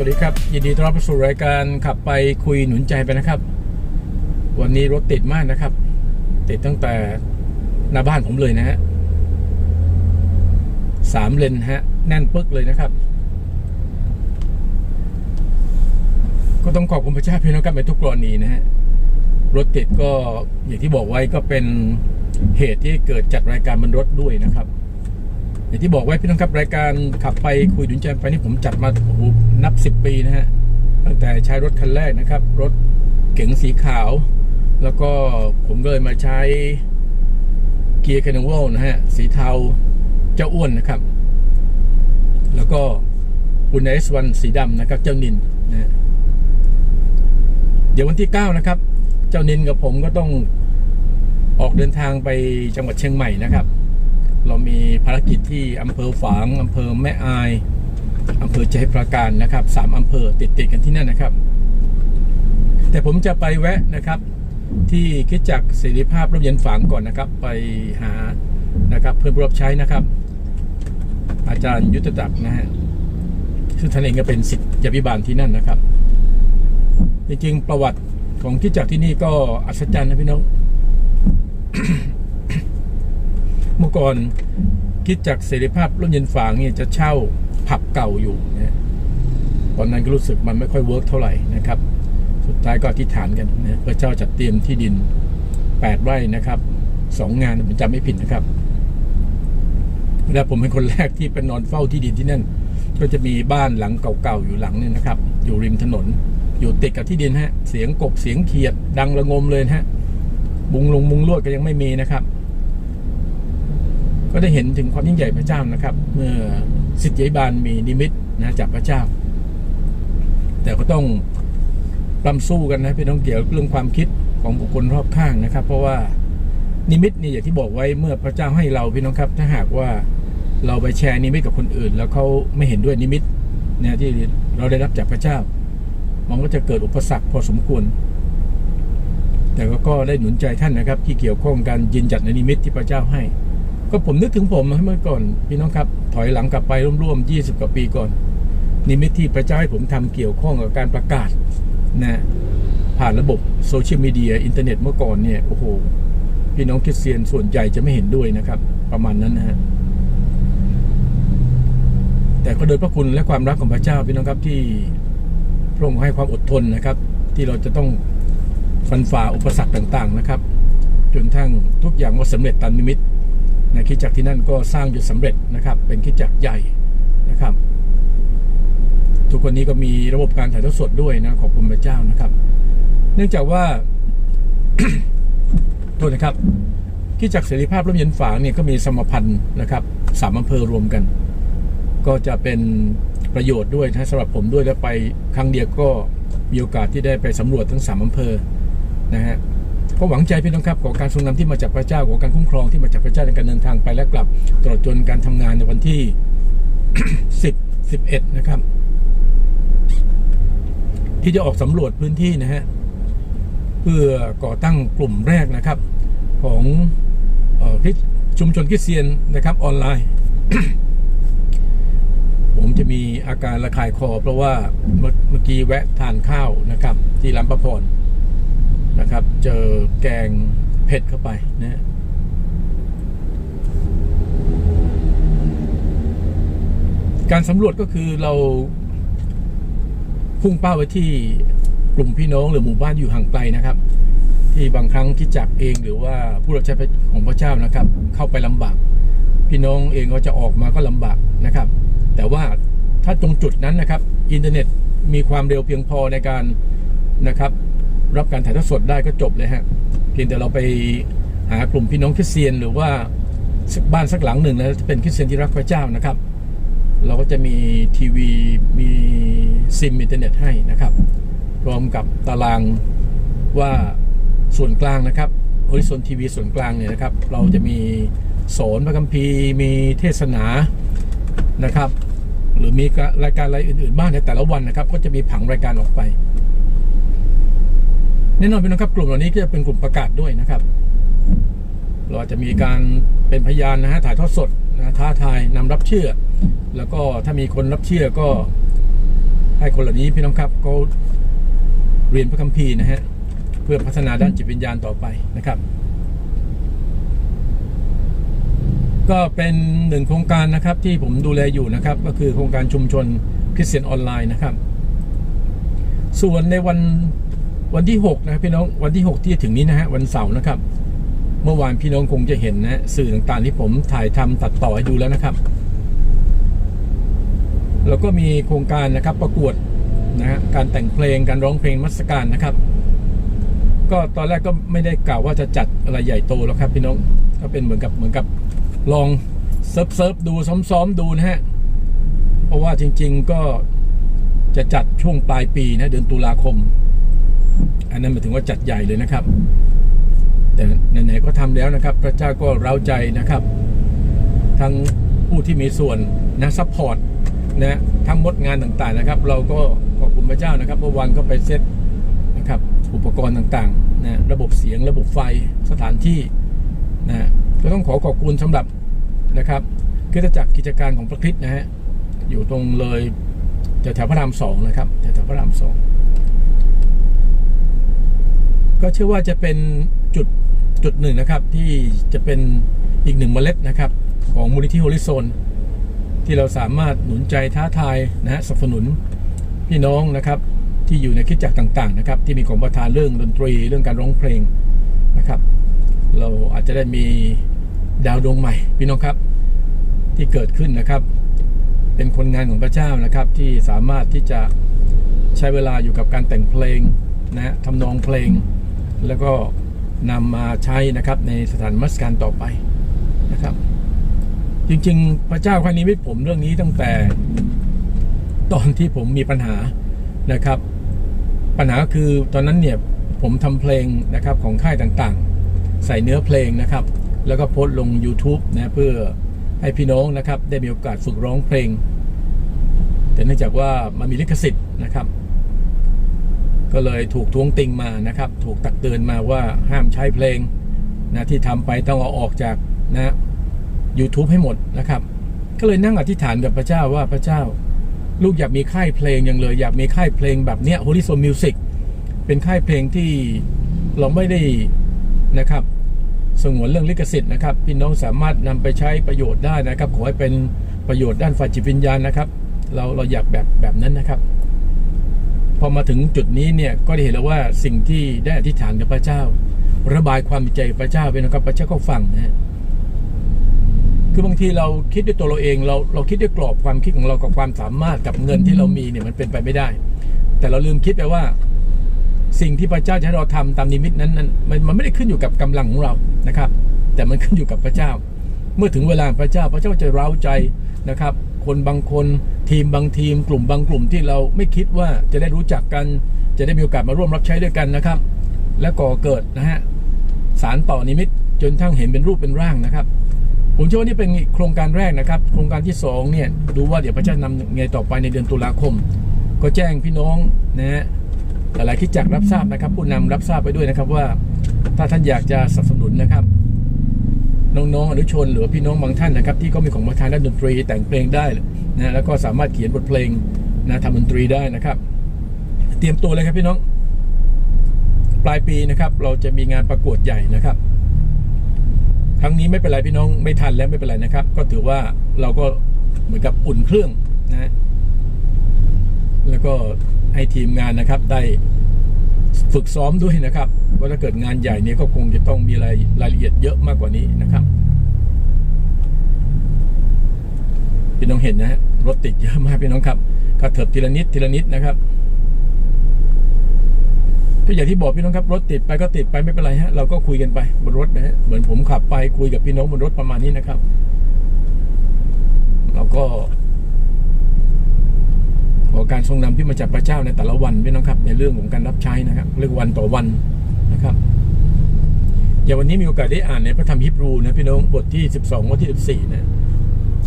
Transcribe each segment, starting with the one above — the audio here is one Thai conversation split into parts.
สวัสดีครับ ยินดีต้อนรับสู่รายการขับไปคุยหนุนใจไปนะครับ วันนี้รถติดมากนะครับ ติดตั้งแต่หน้าบ้านผมเลยนะฮะสามเลนฮะ แน่นปึ๊กเลยนะครับ ก็ต้องขอบคุณพระเจ้าพี่น้องครับในทุกกรณีนะฮะ รถติดก็อย่างที่บอกไว้ก็เป็นเหตุที่เกิดจัดรายการบนรถด้วยนะครับ อย่างที่บอกไว้พี่น้องครับรายการขับไปคุยดุนใจไปนี่ผมจัดมาโอ้โหนับสิบปีนะฮะตั้งแต่ใช้รถคันแรกนะครับ รถเก๋งสีขาว แล้วก็ผมก็เลยมาใช้เกียร์คานวลนะฮะสีเทาเจ้าอ้วนนะครับ แล้วก็อุนเอสวันสีดำนะครับเจ้านินนะฮะเดี๋ยววันที่ 9 นะครับ เจ้านินกับผมก็ต้องออกเดินทางไปจังหวัดเชียงใหม่นะครับ เรามีภารกิจที่อำเภอฝางอำเภอแม่อายอำเภอใจปราการนะครับสามอำเภอติดติดกันที่นั่นนะครับ แต่ผมจะไปแวะนะครับ ที่คิดจักรเสรีภาพร่มเย็นฝางก่อนนะครับ ไปหานะครับเพื่อนรับใช้นะครับ อาจารย์ยุทธจักรนะฮะซึ่งท่านเองก็เป็นศิษยาภิบาลที่นั่นนะครับ จริงๆประวัติของคิดจักรที่นี่ก็อัศจรรย์นะพี่น้อง เมื่อก่อนคิดจากเสรีภาพร่มเย็นฝางเนี่ยจะเช่าผับเก่าอยู่นะตอนนั้นก็รู้สึกมันไม่ค่อยเวิร์กเท่าไหร่นะครับ สุดท้ายก็อธิษฐานกันนะพระเจ้าจัดเตรียมที่ดินแปดไร่นะครับสองงานผมจำไม่ผิดนะครับแล้วผมเป็นคนแรกที่ไปนอนเฝ้าที่ดินที่นั่น ก็จะมีบ้านหลังเก่าๆอยู่หลังนึงนะครับ อยู่ริมถนน อยู่ติดกับที่ดินฮะ เสียงกบเสียงเขียด ดังระงมเลยฮะบุงลงมุงลวดก็ยังไม่มีนะครับ ก็ได้เห็นถึงความยิ่งใหญ่พระเจ้านะครับ เมื่อสิทธิบาลมีนิมิตนะจากพระเจ้า แต่ก็ต้องปรำสู้กันนะพี่น้องเกี่ยวกับเรื่องความคิดของบุคคลรอบข้างนะครับ เพราะว่านิมิตนี่อย่างที่บอกไว้เมื่อพระเจ้าให้เราพี่น้องครับ ถ้าหากว่าเราไปแชร์นิมิตกับคนอื่น แล้วเขาไม่เห็นด้วยนิมิตเนี่ยที่เราได้รับจากพระเจ้า มันก็จะเกิดอุปสรรคพอสมควร แต่ก็ได้หนุนใจท่านนะครับ ที่เกี่ยวข้องการยืนจัดในนิมิตที่พระเจ้าให้ ก็ผมนึกถึงผมเมื่อก่อนพี่น้องครับ ถอยหลังกลับไปร่วมๆ20 กว่าปีก่อน นิมิตที่พระเจ้าให้ผมทำเกี่ยวข้องกับการประกาศนะผ่านระบบโซเชียลมีเดียอินเทอร์เน็ตเมื่อก่อนเนี่ยโอ้โหพี่น้องคริสเตียนส่วนใหญ่จะไม่เห็นด้วยนะครับ ประมาณนั้นนะฮะแต่ก็โดยพระคุณและความรักของพระเจ้าพี่น้องครับที่พระองค์ให้ความอดทนนะครับ ที่เราจะต้องฟันฝ่าอุปสรรคต่างๆนะครับ จนทั้งทุกอย่างก็สำเร็จตามนิมิต นะคิดจักที่นั่นก็สร้างจนสำเร็จนะครับ เป็นคิดจักใหญ่นะครับ ทุกวันนี้ก็มีระบบการถ่ายทอดสดด้วยนะขอบคุณพระเจ้านะครับ เนื่องจากว่าโทษนะครับคิดจักเสรีภาพร่มเย็นฝางเนี่ยก็มีสมพันธ์นะครับสามอำเภอรวมกัน ก็จะเป็นประโยชน์ด้วยนะสำหรับผมด้วยแล้วไปครั้งเดียวก็มีโอกาสที่ได้ไปสำรวจทั้งสามอำเภอนะฮะ ก็หวังใจพี่น้องครับขอการทรงนำที่มาจากพระเจ้าขอการคุ้มครองที่มาจากพระเจ้าในการเดินทางไปและกลับตลอดจนการทำงานในวันที่ 10 11 นะครับ ที่จะออกสำรวจพื้นที่นะฮะเพื่อก่อตั้งกลุ่มแรกนะครับ ของออชุมชนคริสเตียนนะครับออนไลน์ ผมจะมีอาการระคายคอ เพราะว่าเมื่อเมื่อกี้แวะทานข้าวนะครับ ที่ร้านประพร นะครับ เจอแกงเผ็ดเข้าไปนะการสำรวจก็คือเราพุ่งเป้าไว้ที่กลุ่มพี่น้องหรือหมู่บ้านอยู่ห่างไกลนะครับ ที่บางครั้งคิดจักเองหรือว่าผู้รับใช้ของพระเจ้านะครับ เข้าไปลำบาก พี่น้องเองก็จะออกมาก็ลำบากนะครับ แต่ว่าถ้าตรงจุดนั้นนะครับ อินเทอร์เน็ตมีความเร็วเพียงพอในการนะครับ รับการถ่ายทอดสดได้ก็จบเลยฮะ เพียงแต่เราไปหากลุ่มพี่น้องคริสเตียน หรือว่าบ้านสักหลังหนึ่งนะจะเป็นคริสเตียนที่รักพระเจ้านะครับ เราก็จะมีทีวีมีซิมอินเทอร์เน็ตให้นะครับ พร้อมกับตารางว่าส่วนกลางนะครับโอริซนทีวีส่วนกลางเนี่ยนะครับ เราจะมีสอนพระคัมภีร์มีเทศนานะครับ หรือมีรายการอะไรอื่นๆบ้างในแต่ละวันนะครับ ก็จะมีผังรายการออกไป แน่นอนพี่น้องครับกลุ่มเหล่านี้ก็จะเป็นกลุ่มประกาศด้วยนะครับ เราจะมีการเป็นพยานนะฮะถ่ายทอดสดนะท้าทายนำรับเชื่อ แล้วก็ถ้ามีคนรับเชื่อก็ ให้คนเหล่านี้พี่น้องครับเขาเรียนพระคัมภีร์นะฮะเพื่อพัฒนาด้านจิตวิญญาณต่อไปนะครับ ก็เป็นหนึ่งโครงการนะครับที่ผมดูแลอยู่นะครับ ก็คือโครงการชุมชนคริสเตียนออนไลน์นะครับ ส่วนในวัน วันที่6นะครับพี่น้องวันที่ 6 ที่จะถึงนี้นะฮะวันเสาร์นะครับ เมื่อวานพี่น้องคงจะเห็นนะสื่อต่างๆที่ผมถ่ายทำตัดต่อให้ดูแล้วนะครับ แล้วก็มีโครงการนะครับประกวดนะฮะการแต่งเพลงการร้องเพลงมัสการนะครับ ก็ตอนแรกก็ไม่ได้กล่าวว่าจะจัดอะไรใหญ่โตแล้วครับพี่น้องก็เป็นเหมือนกับเหมือนกับลองเซิร์ฟเซิร์ฟดูซ้อมๆดูนะฮะเพราะว่าจริง ๆก็จะจัดช่วงปลายปีนะเดือนตุลาคม อันนั้นหมายถึงว่าจัดใหญ่เลยนะครับ แต่ไหนๆก็ทำแล้วนะครับ พระเจ้าก็เร้าใจนะครับ ทั้งผู้ที่มีส่วนนะซัพพอร์ตนะทั้งมดงานต่างๆนะครับ เราก็ขอบคุณพระเจ้านะครับเมื่อวานก็ไปเซตนะครับอุปกรณ์ต่างๆนะระบบเสียงระบบไฟสถานที่นะก็ต้องขอขอบคุณสำหรับนะครับคริสตจักรกิจการของพระคริสต์นะฮะอยู่ตรงเลยแถวพระรามสองนะครับแถวพระรามสอง ก็เชื่อว่าจะเป็นจุดจุดหนึ่งนะครับ ที่จะเป็นอีกหนึ่งเมล็ดนะครับ ของมูลนิธิโฮลิโซนที่เราสามารถหนุนใจท้าทายนะฮะสนับสนุนพี่น้องนะครับที่อยู่ในคิดจักต่างๆนะครับ ที่มีของประทานเรื่องดนตรีเรื่องการร้องเพลงนะครับ เราอาจจะได้มีดาวดวงใหม่ พี่น้องครับที่เกิดขึ้นนะครับ เป็นคนงานของพระเจ้านะครับ ที่สามารถที่จะใช้เวลาอยู่กับการแต่งเพลงนะฮะทำนองเพลง แล้วก็นำมาใช้นะครับในสถานมัสการต่อไปนะครับ จริงๆ พระเจ้าครั้งนี้มิตผมเรื่องนี้ตั้งแต่ตอนที่ผมมีปัญหานะครับ ปัญหาก็คือตอนนั้นเนี่ยผมทำเพลงนะครับของค่ายต่างๆ ใส่เนื้อเพลงนะครับ แล้วก็โพสต์ลง YouTube นะเพื่อให้พี่น้องนะครับได้มีโอกาสฝึกร้องเพลง แต่เนื่องจากว่ามันมีลิขสิทธิ์นะครับ ก็เลยถูกท้วงติงมานะครับ ถูกตักเตือนมาว่าห้ามใช้เพลงนะที่ทำไปต้องเอาออกจากนะ YouTube ให้หมดนะครับ ก็เลยนั่งอธิษฐานกับพระเจ้าว่าพระเจ้า ลูกอยากมีค่ายเพลงอย่างเลย อยากมีค่ายเพลงแบบเนี้ย Horizon Music เป็นค่ายเพลงที่เราไม่ได้นะครับ สงวนเรื่องลิขสิทธิ์นะครับพี่น้องสามารถนำไปใช้ประโยชน์ได้นะครับ ขอให้เป็นประโยชน์ด้านฝ่ายจิตวิญญาณนะครับ เราเราอยากแบบแบบนั้นนะครับ พอมาถึงจุดนี้เนี่ยก็ได้เห็นแล้วว่าสิ่งที่ได้อธิษฐานกับพระเจ้า ระบายความใจพระเจ้าไปนะครับพระเจ้าก็ฟังนะฮะคือบางทีเราคิดด้วยตัวเราเองเราเราคิดด้วยกรอบความคิดของเรากับความสามารถกับเงินที่เรามีเนี่ยมันเป็นไปไม่ได้ แต่เราลืมคิดไปว่า สิ่งที่พระเจ้าจะให้เราทำตามนิมิตนั้นนั้นมันมันไม่ได้ขึ้นอยู่กับกำลังของเรานะครับ แต่มันขึ้นอยู่กับพระเจ้า เมื่อถึงเวลาพระเจ้าพระเจ้าจะเร้าใจนะครับ คนบางคน ทีมบางทีม กลุ่มบางกลุ่มที่เราไม่คิดว่าจะได้รู้จักกัน จะได้มีโอกาสมาร่วมรับใช้ด้วยกันนะครับ และก่อเกิดนะฮะสารต่อนิมิตจนทั้งเห็นเป็นรูปเป็นร่างนะครับ ผมเชื่อว่านี่เป็นโครงการแรกนะครับ โครงการที่สองเนี่ยดูว่าเดี๋ยวพระเจ้านำไงต่อไปในเดือนตุลาคม ก็แจ้งพี่น้องนะฮะหลายๆคิดจักรับทราบนะครับ ผู้นำรับทราบไปด้วยนะครับว่า ถ้าท่านอยากจะสนับสนุนนะครับ น้องๆอนุชน หรือพี่น้องบางท่านนะครับ ที่ก็มีของประทานด้านดนตรีแต่งเพลงได้นะแล้วก็สามารถเขียนบทเพลงนะทำดนตรีได้นะครับ เตรียมตัวเลยครับพี่น้อง ปลายปีนะครับ เราจะมีงานประกวดใหญ่นะครับครั้งนี้ไม่เป็นไรพี่น้องไม่ทันแล้วไม่เป็นไรนะครับ ก็ถือว่าเราก็เหมือนกับอุ่นเครื่องนะ แล้วก็ให้ทีมงานนะครับได้ ฝึกซ้อมด้วยนะครับว่าถ้าเกิดงานใหญ่เนี่ยก็คงจะต้องมีรายรายละเอียดเยอะมากกว่านี้นะครับพี่น้องเห็นนะฮะรถติดเยอะมากพี่น้องครับกระเถิบทีละนิดทีละนิดนะครับก็อย่างที่บอกพี่น้องครับรถติดไปก็ติดไปไม่เป็นไรฮะเราก็คุยกันไปบนรถนะฮะเหมือนผมขับไปคุยกับพี่น้องบนรถประมาณนี้นะครับ เราก็ ขอการทรงนำที่มาจากพระเจ้าในแต่ละวันพี่น้องครับ ในเรื่องของการรับใช้นะครับ เรื่องวันต่อวันนะครับอย่างวันนี้มีโอกาสได้อ่านในพระธรรมฮิบรูนะพี่น้องบทที่ 12บทที่14นะ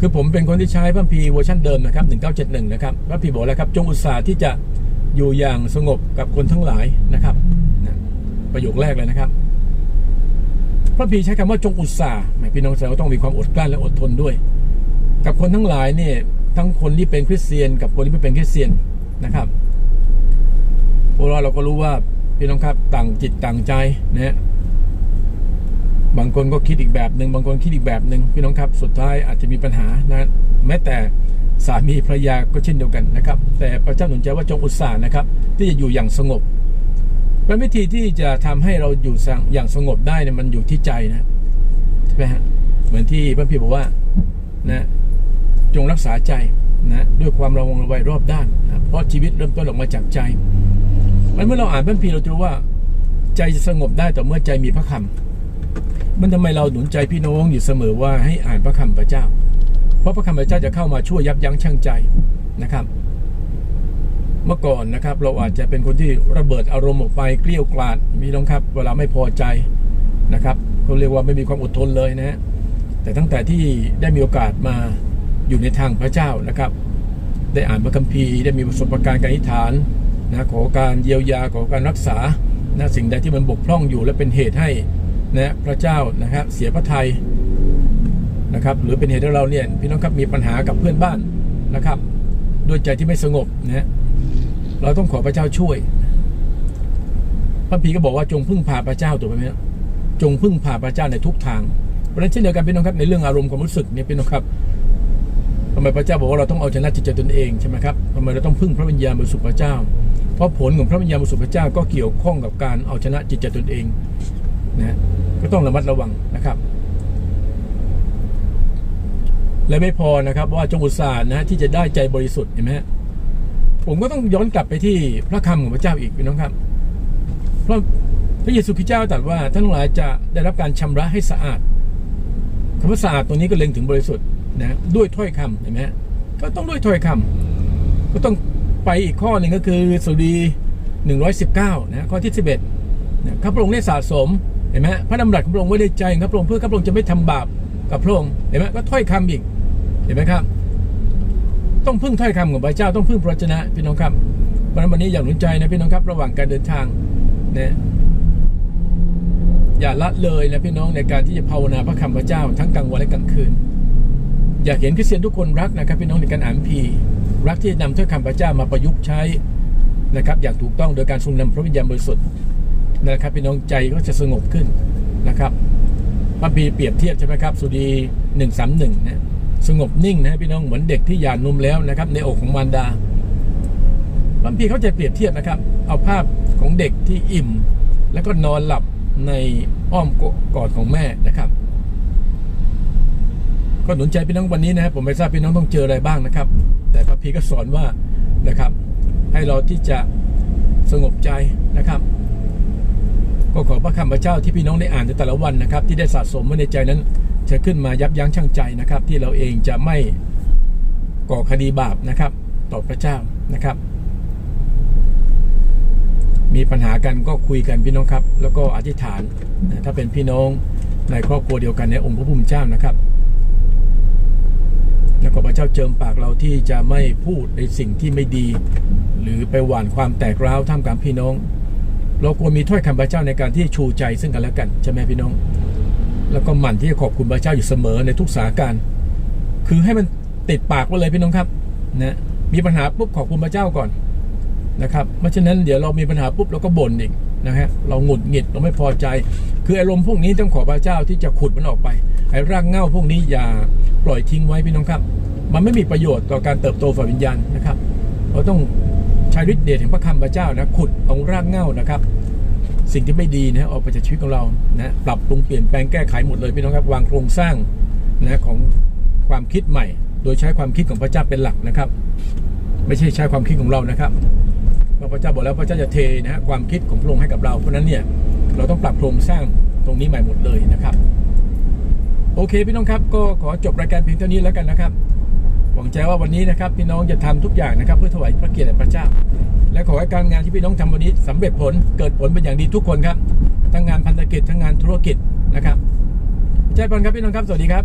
คือผมเป็นคนที่ใช้พระคัมภีเวอร์ชันเดิมนะครับ1971นะครับพระคัมภีบอกแล้วครับ จงอุตสาห์ที่จะอยู่อย่างสงบกับคนทั้งหลายนะครับนะประโยคแรกเลยนะครับ พระคัมภีใช้คำว่าจงอุตสาห์หมายพี่น้องแสดงว่าต้องมีความอดกลั้นและอดทนด้วย กับคนทั้งหลายเนี่ย ทั้งคนที่เป็นคริสเตียน กับคนที่ไม่เป็นคริสเตียนนะครับพราะว่าเราก็รู้ว่าพี่น้องครับต่างจิตต่างใจนะฮะบางคนก็คิดอีกแบบหนึ่งบางคนคิดอีกแบบหนึ่งพี่น้องครับสุดท้ายอาจจะมีปัญหานะแม้แต่สามีภรรยาก็เช่นเดียวกันนะครับ แต่พระเจ้าหนุนใจว่าจงอุตส่าห์นะครับ ที่จะอยู่อย่างสงบเป็นวิธีที่จะทำให้เราอยู่อย่างสงบได้เนี่ยมันอยู่ที่ใจนะใช่ไหมฮะเหมือนที่พระพี่บอกว่านะ จงรักษาใจนะด้วยความระวังระวัยรอบด้านนะเพราะชีวิตเริ่มต้นออกมาจากใจมันเมื่อเราอ่านพระคัมภีร์เราจะรู้ว่า ใจจะสงบได้ต่อเมื่อใจมีพระคำมันทำไมเราหนุนใจพี่น้องอยู่เสมอว่าให้อ่านพระคำพระเจ้า เพราะพระคำพระเจ้าจะเข้ามาช่วยยับยั้งชั่งใจนะครับ เมื่อก่อนนะครับ เราอาจจะเป็นคนที่ระเบิดอารมณ์ออกไปเกลี้ยวกล่อมมีน้องครับ เวลาไม่พอใจนะครับเขาเรียกว่าไม่มีความอดทนเลยนะฮะแต่ตั้งแต่ที่ได้มีโอกาสมา อยู่ในทางพระเจ้านะครับ ได้อ่านพระคัมภีร์ได้มีประสบการณ์การอธิษฐานนะขอการเยียวยาขอการรักษานะสิ่งใดที่มันบกพร่องอยู่และเป็นเหตุให้นะพระเจ้านะครับเสียพระทัยนะครับ หรือเป็นเหตุให้เราเนี่ยพี่น้องครับมีปัญหากับเพื่อนบ้านนะครับด้วยใจที่ไม่สงบนะเราต้องขอพระเจ้าช่วย พระพีก็บอกว่าจงพึ่งพาพระเจ้าถูกไหมครับจงพึ่งพาพระเจ้าในทุกทางเพราะฉะนั้นเช่นเดียวกันพี่น้องครับในเรื่องอารมณ์ความรู้สึกเนี่ยพี่น้องครับำไมพระเจ้าบอกว่าเราต้องเอาชนะจิตใจตนเองใช่ไหมครับทำไมเราต้องพึ่งพระวิญญาณบริสุทธิ์พระเจ้า เพราะผลของพระวิญญาณบริสุทธิ์พระเจ้าก็เกี่ยวข้องกับการเอาชนะจิตใจตนเองนะก็ต้องระมัดระวังนะครับ และไม่พอนะครับว่าจงอุตส่าห์นะที่จะได้ใจบริสุทธิ์เห็นไหมฮะผมก็ต้องย้อนกลับไปที่พระคำของพระเจ้าอีกพี่น้องครับ เพราะพระเยซูคริสต์เจ้าตรัสว่าท่านทั้งหลายจะได้รับการชำระให้สะอาดคำว่าสะอาดตรงนี้ก็เล็งถึงบริสุทธิ์ นะด้วยถ้อยคำเห็นไหมก็ต้องด้วยถ้อยคำก็ต้องไปอีกข้อหนึ่งก็คือสุดี 119 นะข้อที่ 11นะข้าพระองค์ได้สะสมเห็นไหมพระดำรัสของพระองค์ไว้ในใจข้าพระองค์เพื่อข้าพระองค์จะไม่ทำบาปกับพระองค์เห็นไหมก็ถ้อยคำอีกเห็นไหมครับ ต้องพึ่งถ้อยคำของพระเจ้าต้องพึ่งพระวจนะพี่น้องครับเพราะฉะนั้นวันนี้อยากหนุนใจนะพี่น้องครับ ระหว่างการเดินทางนะอย่าละเลยนะพี่น้องในการที่จะภาวนาพระคำพระเจ้าทั้งกลางวันและกลางคืน อยากเห็นคริสเตียนทุกคนรักนะครับพี่น้องในการอ่านพีร์รักที่จะนำถ้อยคำพระเจ้ามาประยุกต์ใช้นะครับ อย่างถูกต้องโดยการทรงนำพระวิญญาณบริสุทธิ์นะครับพี่น้องใจก็จะสงบขึ้นนะครับพระพีเปรียบเทียบใช่ไหมครับสุดีหนึ่งสามหนึ่งนะสงบนิ่งนะพี่น้องเหมือนเด็กที่หย่านมแล้วนะครับ ในอกของมารดาพระพีเขาจะเปรียบเทียบนะครับ เอาภาพของเด็กที่อิ่ม แล้วก็นอนหลับในอ้อมกอดของแม่นะครับ ก็หนุนใจพี่น้องวันนี้นะครับผมไม่ทราบพี่น้องต้องเจออะไรบ้างนะครับ แต่พระพีก็สอนว่านะครับ ให้เราที่จะสงบใจนะครับ ก็ขอพระคำพระเจ้าที่พี่น้องได้อ่านในแต่ละวันนะครับ ที่ได้สะสมไว้ในใจนั้น จะขึ้นมายับยั้งชั่งใจนะครับ ที่เราเองจะไม่ก่อคดีบาปนะครับ ต่อพระเจ้านะครับ มีปัญหากันก็คุยกันพี่น้องครับ แล้วก็อธิษฐานถ้าเป็นพี่น้องในครอบครัวเดียวกันในองค์พระผู้เป็นเจ้านะครับ แล้วก็พระเจ้าเจิมปากเราที่จะไม่พูดในสิ่งที่ไม่ดี หรือไปหว่านความแตกร้าวท่ามกลางพี่น้อง เราควรมีถ้อยคำพระเจ้าในการที่ชูใจซึ่งกันและกันใช่ไหมพี่น้อง แล้วก็หมั่นที่จะขอบคุณพระเจ้าอยู่เสมอในทุกสถานการณ์คือให้มันติดปากไว้เลยพี่น้องครับนะมีปัญหาปุ๊บขอบคุณพระเจ้าก่อนนะครับไม่เช่นนั้นเดี๋ยวเรามีปัญหาปุ๊บเราก็บ่นอีกนะฮะเราหงุดหงิดเราไม่พอใจ คืออารมณ์พวกนี้ต้องขอพระเจ้าที่จะขุดมันออกไปไอ้รากเหง้าพวกนี้อย่า ปล่อยทิ้งไว้พี่น้องครับ มันไม่มีประโยชน์ต่อการเติบโตฝ่ายวิญญาณนะครับ เราต้องใช้ฤทธิ์เดชแห่งพระคำพระเจ้านะขุดเอารากเหง้านะครับ สิ่งที่ไม่ดีนะออกไปจากชีวิตของเรานะปรับปรุงเปลี่ยนแปลงแก้ไขหมดเลยพี่น้องครับวางโครงสร้างนะของความคิดใหม่ โดยใช้ความคิดของพระเจ้าเป็นหลักนะครับ ไม่ใช่ใช้ความคิดของเรานะครับเพราะพระเจ้าบอกแล้วพระเจ้าจะเทนะฮะความคิดของพระองค์ให้กับเราเพราะนั้นเนี่ยเราต้องปรับโครงสร้างตรงนี้ใหม่หมดเลยนะครับ โอเคพี่น้องครับก็ขอจบรายการเพียงเท่านี้แล้วกันนะครับ หวังใจว่าวันนี้นะครับ พี่น้องจะทำทุกอย่างนะครับ เพื่อถวายพระเกียรติพระเจ้า และขอให้การงานที่พี่น้องทำวันนี้สำเร็จผลเกิดผลเป็นอย่างดีทุกคนครับ ทั้งงานพันธกิจทั้งงานธุรกิจนะครับใจพรครับพี่น้องครับสวัสดีครับ